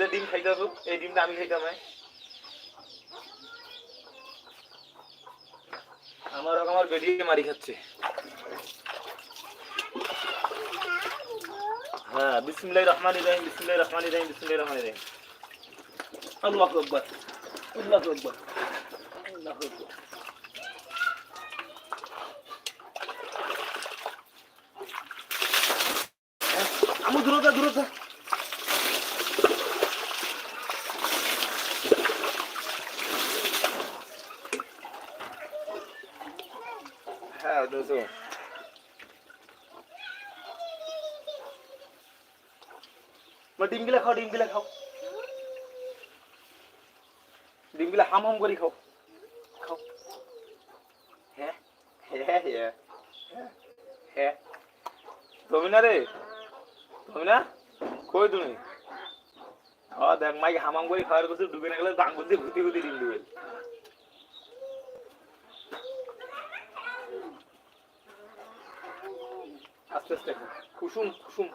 যে ডিম খাইতে আসো এই ডিমটা আমি খাইতাম হ্যাঁ আমার রকম আমার বেরিয়ে মারি খাচ্ছে। হ্যাঁ বিসমিল্লাহির রহমানির রহিম, বিসমিল্লাহির রহমানির রহিম, বিসমিল্লাহির রহমানির রহিম। আল্লাহু আকবার আল্লাহু আকবার আল্লাহু আকবার। আমু দূরতা দূরতা হ্যাঁ মা, ডিমগুলা খাও ডিমগুলা খাও। ডিমগুলা হাম হাম করে খাও। খাও। হ্যাঁ হ্যাঁ হ্যাঁ হ্যাঁ। হ্যাঁ তুমি না রে তুমি না কই তুমি? দেখ, মাইকে হামাম করে খাওয়ার করছে ডুবে না গেলে ডাঙ্গুর দিয়ে ঘুতি ঘুতি ডিম ডুবে আস্তে করি। কুসুম কুসুম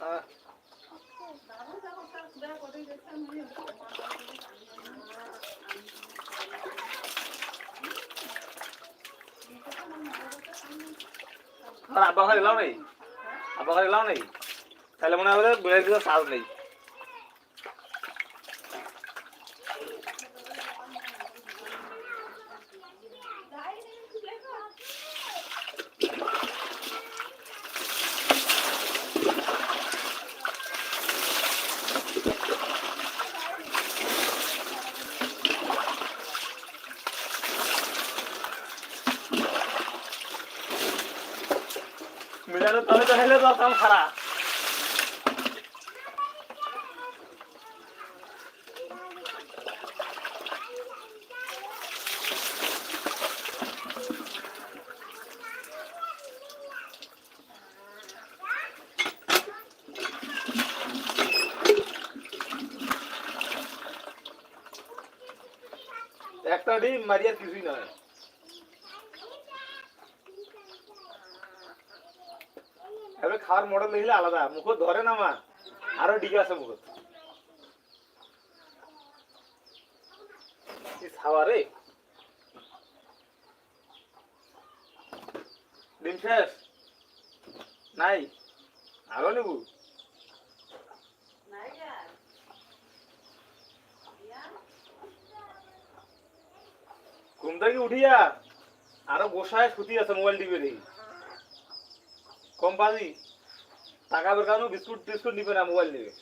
আহ, আর আব্বা ঘরে লাও নেই। আব্বা ঘরে লাও নেই। তাহলে মনে হবে বুড়ের দিতে সাজ নেই। মিলানো তবে তো হেলে তো কাম খারাপ একটা ডিম মারিয়ার কিছুই নয়। এবার খাওয়ার মডেল দেখলে আলাদা। মুখ ধরে না মা। আরও ডিগে আছে মুখ খাওয়া রে? ডিম শেষ? নাই? আরও নেবু? ঘুম থেকে উঠিয়া আরও বসায় সুতি আছে মোবাইল টিপে দেখি কোম্পানি, টাকা বের বিস্কুট টিস্কুট নিবে না মোবাইল নেবে।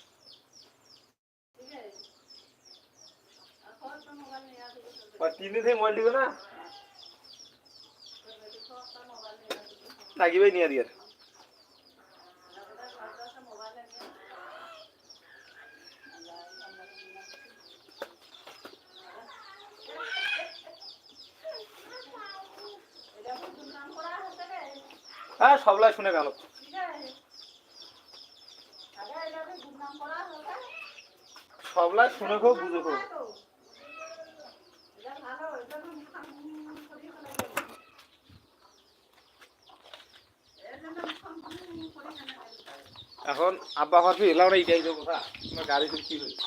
তিন দিন থেকে মোবাইল দিবে না? লাগিবে নিয়ে দিয়ে। হ্যাঁ সবলাই শুনে গেল। সবলাই শুনে খুব বুঝে খুব এখন আব্বা ভাবি এলাও না এইটাই কথা গাড়ি কি হয়েছে?